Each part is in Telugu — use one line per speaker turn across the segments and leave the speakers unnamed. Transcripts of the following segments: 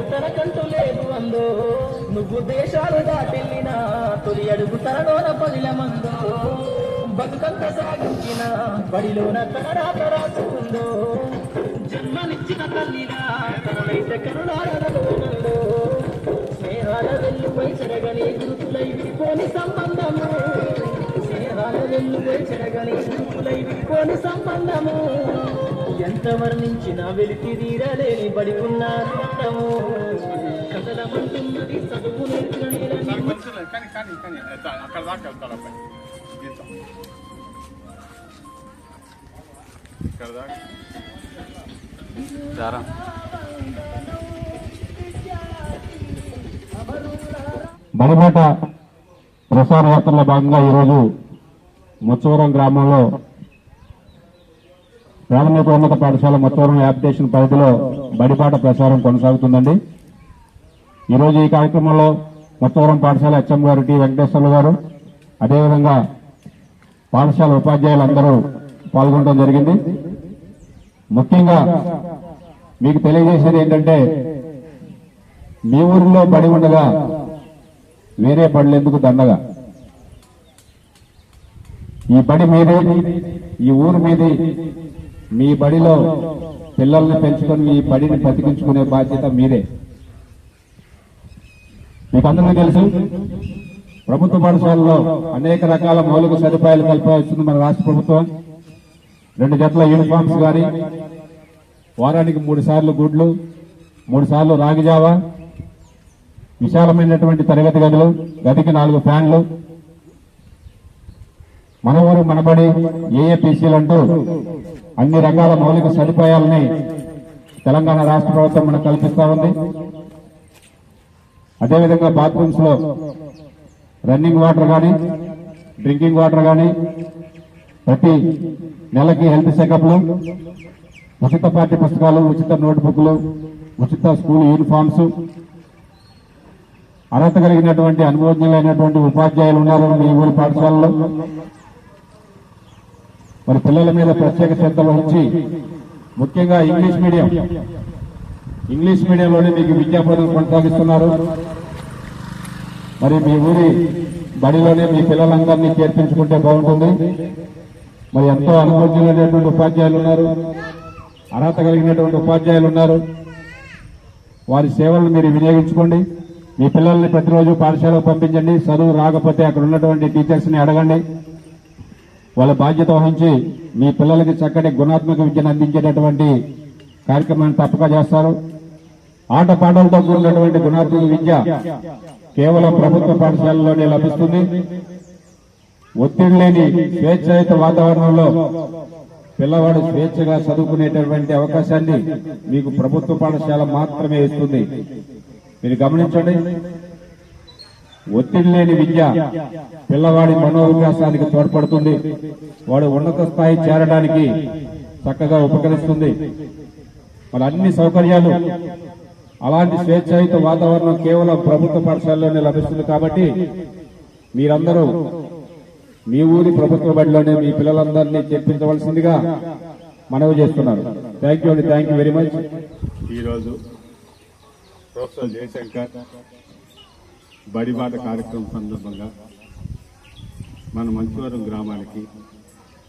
తరకంటు లేదు అందో. నువ్వు దేశాలు దాటెళ్ళిన తొలి అడుగు తనలోన పదిల మందో. బతుకంత సాగించిన బడిలోన తనరాత రాసుకుందో. జన్మనిచ్చిన తల్లినా తనలైతే కరుణాలలో స్నేహాల వెల్లుపై చెరగని గురుతులై విడిపోని సంబంధము. స్నేహాల వెల్లుపై చెరగని గురుతులై విడిపోని సంబంధము. ఎంత వర్ణించినా వెలికి తీరలేని బడి చదువు నేర్చిన
అక్కడ దాకా అబ్బాయి ఇక్కడ దాకా.
దారా
బడిబాట ప్రసార యాత్రలో భాగంగా ఈరోజు ముచ్చవరం గ్రామంలో ప్రాథమిక ఉన్నత పాఠశాల మొత్తవరం యాప్టేషన్ పరిధిలో బడిపాట ప్రసారం కొనసాగుతుందండి. ఈరోజు ఈ కార్యక్రమంలో మొత్తవరం పాఠశాల హెచ్ఎం గారు టి వెంకటేశ్వర్లు గారు అదేవిధంగా పాఠశాల ఉపాధ్యాయులందరూ పాల్గొనడం జరిగింది. ముఖ్యంగా మీకు తెలియజేసేది ఏంటంటే మీ ఊరిలో బడి ఉండగా వేరే బడులు ఎందుకు దండగా? ఈ బడి మీదే ఈ ఊరు మీది మీ బడిలో పిల్లల్ని పెంచుకొని మీ బడిని బతికించుకునే బాధ్యత మీదే మీకు అందరికీ తెలుసు ప్రభుత్వ పాఠశాలలో అనేక రకాల మౌలిక సదుపాయాలు కల్పిస్తుంది మన రాష్ట్ర ప్రభుత్వం. రెండు జట్ల యూనిఫామ్స్ కానీ వారానికి మూడు సార్లు గుడ్లు మూడు సార్లు రాగిజావ విశాలమైనటువంటి తరగతి గదులు గదికి నాలుగు ఫ్యాన్లు మన ఊరు మనబడి ఏఏపీసీలు అంటూ అన్ని రంగాల మౌలిక సదుపాయాలని తెలంగాణ రాష్ట్ర ప్రభుత్వం మనకు కల్పిస్తా ఉంది. అదేవిధంగా బాత్రూమ్స్లో రన్నింగ్ వాటర్ కానీ డ్రింకింగ్ వాటర్ కానీ ప్రతి నెలకి హెల్త్ చెకప్లు ఉచిత పాఠ్య పుస్తకాలు ఉచిత నోట్బుక్లు ఉచిత స్కూల్ యూనిఫామ్స్ అర్హత కలిగినటువంటి అనుభవజ్ఞులైనటువంటి ఉపాధ్యాయులు ఉన్నారు మీ ఊరి పాఠశాలలో. మరి పిల్లల మీద ప్రత్యేక శ్రద్ధ వహించి ముఖ్యంగా ఇంగ్లీష్ మీడియం. ఇంగ్లీష్ మీడియంలోనే మీకు విద్యాబోధన కొనసాగిస్తున్నారు. మరి మీ ఊరి బడిలోనే మీ పిల్లలందరినీ చేర్పించుకుంటే బాగుంటుంది. మరి ఎంతో అనుభవజ్ఞులైనటువంటి ఉపాధ్యాయులు ఉన్నారు. అర్హత కలిగినటువంటి ఉపాధ్యాయులు ఉన్నారు. వారి సేవలను మీరు వినియోగించుకోండి. మీ పిల్లల్ని ప్రతిరోజు పాఠశాలకు పంపించండి. చదువు రాకపోతే అక్కడ ఉన్నటువంటి టీచర్స్ని అడగండి. వాళ్ళ బాధ్యత వహించి మీ పిల్లలకి చక్కటి గుణాత్మక విద్యను అందించేటటువంటి కార్యక్రమాన్ని తప్పక చేస్తారు. ఆట పాటలతో కూడినటువంటి గుణాత్మక విద్య కేవలం ప్రభుత్వ పాఠశాలలోనే లభిస్తుంది. ఒత్తిడి లేని స్వేచ్ఛాయుత వాతావరణంలో పిల్లవాడు స్వేచ్ఛగా చదువుకునేటటువంటి అవకాశాన్ని మీకు ప్రభుత్వ పాఠశాల మాత్రమే ఇస్తుంది. మీరు గమనించండి ఒత్తిడి లేని విద్య పిల్లవాడి మనోవికాసానికి తోడ్పడుతుంది. వాడు ఉన్నత స్థాయి చేరడానికి చక్కగా ఉపకరిస్తుంది. మరి అన్ని సౌకర్యాలు అలాంటి స్వేచ్ఛాయుత వాతావరణం కేవలం ప్రభుత్వ పాఠశాలలోనే లభిస్తుంది కాబట్టి మీరందరూ మీ ఊరి ప్రభుత్వ బడిలోనే మీ పిల్లలందరినీ చేర్పించవలసిందిగా మనవి చేస్తున్నారు. థ్యాంక్ యూ అండి. Thank you very much.
ఈరోజు ప్రొఫెసర్ జయశంకర్ బడిబాట కార్యక్రమం సందర్భంగా మన మంచివరం గ్రామానికి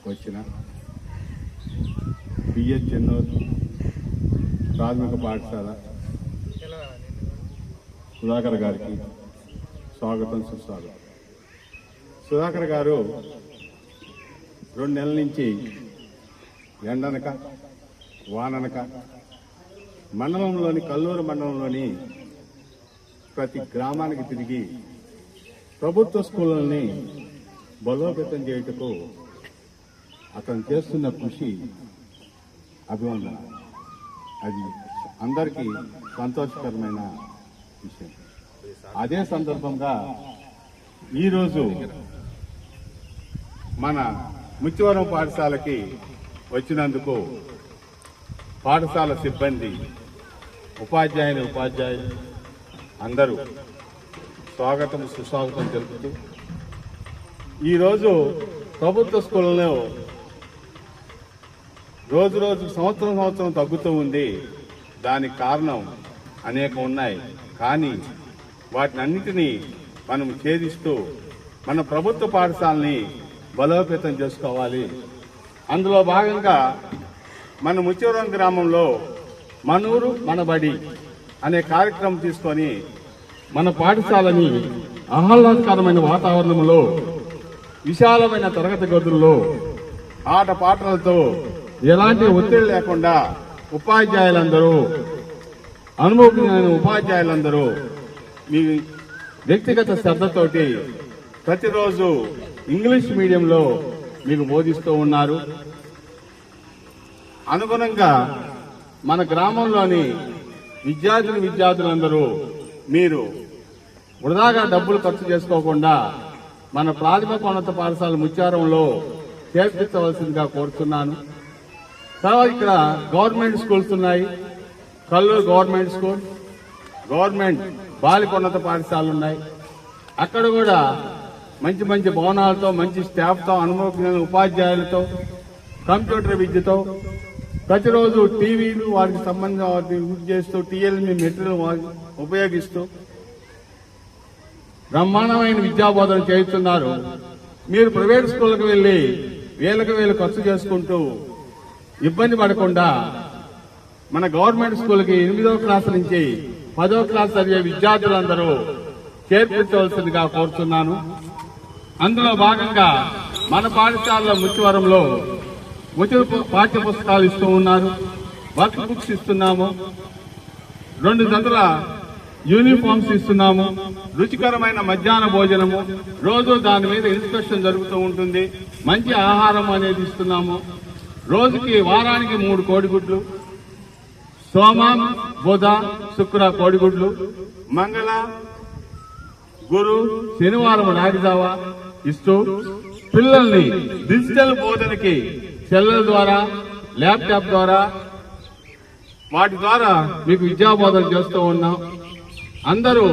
వచ్చిన పిహెచ్ చెన్నూర్ ప్రాథమిక పాఠశాల సుధాకర్ గారికి స్వాగతం సుస్వాగతం. సుధాకర్ గారు రెండు నెలల నుంచి ఎండనక వాననక మండలంలోని కల్లూరు మండలంలోని ప్రతి గ్రామానికి తిరిగి ప్రభుత్వ స్కూళ్ళని బలోపేతం చేయుటకు అతను చేస్తున్న కృషి అభివందన అది అందరికీ సంతోషకరమైన విషయం. అదే సందర్భంగా ఈరోజు మన ముత్యవరం పాఠశాలకి వచ్చినందుకు పాఠశాల సిబ్బంది ఉపాధ్యాయుని ఉపాధ్యాయులు అందరూ స్వాగతం సుస్వాగతం తెలుపుతూ. ఈరోజు ప్రభుత్వ స్కూళ్ళలో రోజు రోజు సంవత్సరం సంవత్సరం తగ్గుతూ ఉంది. దానికి కారణం అనేకం ఉన్నాయి. కానీ వాటిని అన్నింటినీ మనం ఛేదిస్తూ మన ప్రభుత్వ పాఠశాలని బలోపేతం చేసుకోవాలి. అందులో భాగంగా మన ముచ్చవరం గ్రామంలో మనూరు మనబడి అనే కార్యక్రమం తీసుకొని మన పాఠశాలని ఆహ్లాదకరమైన వాతావరణంలో విశాలమైన తరగతి గదుల్లో ఆట పాటలతో ఎలాంటి ఒత్తిడి లేకుండా ఉపాధ్యాయులందరూ అనుభవజ్ఞమైన ఉపాధ్యాయులందరూ మీ వ్యక్తిగత శ్రద్ధతోటి ప్రతిరోజు ఇంగ్లీష్ మీడియంలో మీకు బోధిస్తూ ఉన్నారు. అనుగుణంగా మన గ్రామంలోని విద్యార్థులు విద్యార్థులందరూ మీరు వృధాగా డబ్బులు ఖర్చు చేసుకోకుండా మన ప్రాథమిక ఉన్నత పాఠశాల ముచ్చారంలో చేర్పించవలసిందిగా కోరుతున్నాను తర్వాత ఇక్కడ గవర్నమెంట్ స్కూల్స్ ఉన్నాయి. కల్లూరు గవర్నమెంట్ స్కూల్ గవర్నమెంట్ బాలికోన్నత పాఠశాలలు ఉన్నాయి. అక్కడ కూడా మంచి మంచి భవనాలతో మంచి స్టాఫ్తో అనుభవజ్ఞ ఉపాధ్యాయులతో కంప్యూటర్ విద్యతో ప్రతిరోజు టీవీలు వాటికి సంబంధించిన వాటిని యూజ్ చేస్తూ టీఎల్మి మెటీరియల్ ఉపయోగిస్తూ బ్రహ్మాండమైన విద్యాబోధన చేస్తున్నారు మీరు ప్రైవేట్ స్కూళ్ళకు వెళ్ళి వేలకు వేలు ఖర్చు చేసుకుంటూ ఇబ్బంది పడకుండా మన గవర్నమెంట్ స్కూల్కి ఎనిమిదో క్లాస్ నుంచి పదో క్లాస్ చదివే విద్యార్థులందరూ చేర్పించవలసిందిగా కోరుతున్నాను అందులో భాగంగా మన పాఠశాలలో ముచ్చివరంలో ముచ్చురు పాఠ్య పుస్తకాలు ఇస్తూ ఉన్నారు. వర్క్ బుక్స్ ఇస్తున్నాము. రెండు జతల యూనిఫామ్స్ ఇస్తున్నాము. రుచికరమైన మధ్యాహ్న భోజనము. రోజు దాని మీద ఇన్స్పెక్షన్ జరుగుతూ ఉంటుంది. మంచి ఆహారం అనేది ఇస్తున్నాము. రోజుకి వారానికి మూడు కోడిగుడ్లు. సోమ బుధ శుక్ర కోడిగుడ్లు. మంగళ గురు శనివారం రాగిజావా ఇస్తూ పిల్లల్ని డిజిటల్ బోధనకి సెల్ల ద్వారా ల్యాప్టాప్ ద్వారా వాటి ద్వారా మీకు విద్యాబోధన చేస్తూ ఉన్నాం. అందరూ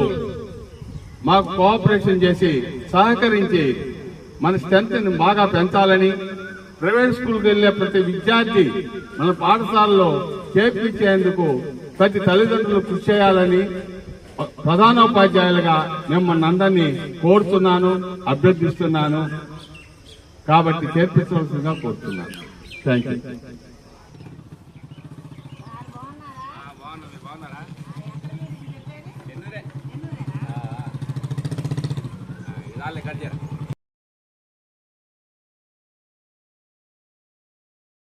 మాకు కోఆపరేషన్ చేసి సహకరించి మన స్ట్రెంత్ని బాగా పెంచాలని ప్రైవేట్ స్కూల్కి వెళ్ళే ప్రతి విద్యార్థి మన పాఠశాలలో చేర్పించేందుకు ప్రతి తల్లిదండ్రులు కృషి చేయాలని ప్రధానోపాధ్యాయులుగా మిమ్మల్ని అందరినీ కోరుతున్నాను అభ్యర్థిస్తున్నాను. కాబట్టి చేర్పించవలసిందిగా కోరుతున్నాను. థ్యాంక్ యూ
రాలే కట్ చేయరా